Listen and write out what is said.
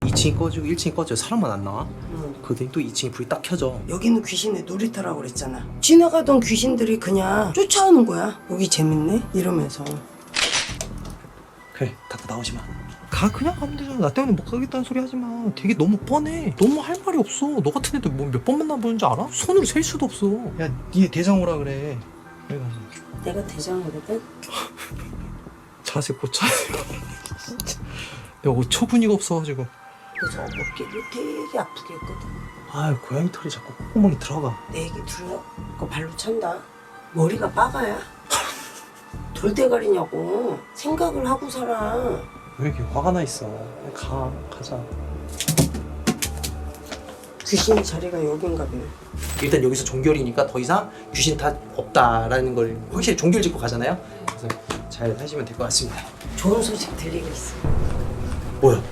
2층이 꺼지고 1층이 꺼져 사람만 안 나와? 응. 그랬더니 또 2층에 불이 딱 켜져 여기는 귀신의 놀이터라고 그랬잖아. 지나가던 귀신들이 그냥 쫓아오는 거야. 여기 재밌네? 이러면서. 그래 닫고 나오지 마 가 그냥 가면 되잖아 나 때문에 못 가겠다는 소리 하지 마 되게 너무 뻔해 너무 할 말이 없어 너 같은 애들 뭐몇 번 만나보는 줄 알아? 손으로 셀 수도 없어 야니 대장 오라 그래 여기 가서 내가 대장이거든? 자세 고쳐야 진짜 내가 어처구니가 없어가지고 그래서 어깨를 되게 아프게 했거든. 아 고양이 털이 자꾸 콧구멍에 들어가 내 얘기 들어? 그거 발로 찬다. 머리가 빠가야? 돌대가리냐고. 생각을 하고 살아. 왜 이렇게 화가 나 있어 가 가자 귀신 자리가 여긴가 봐. 일단 여기서 종결이니까 더 이상 귀신 다 없다라는 걸 확실히 종결 짓고 가잖아요 그래서 잘 하시면 될 것 같습니다 좋은 소식 들리고 있어. 뭐야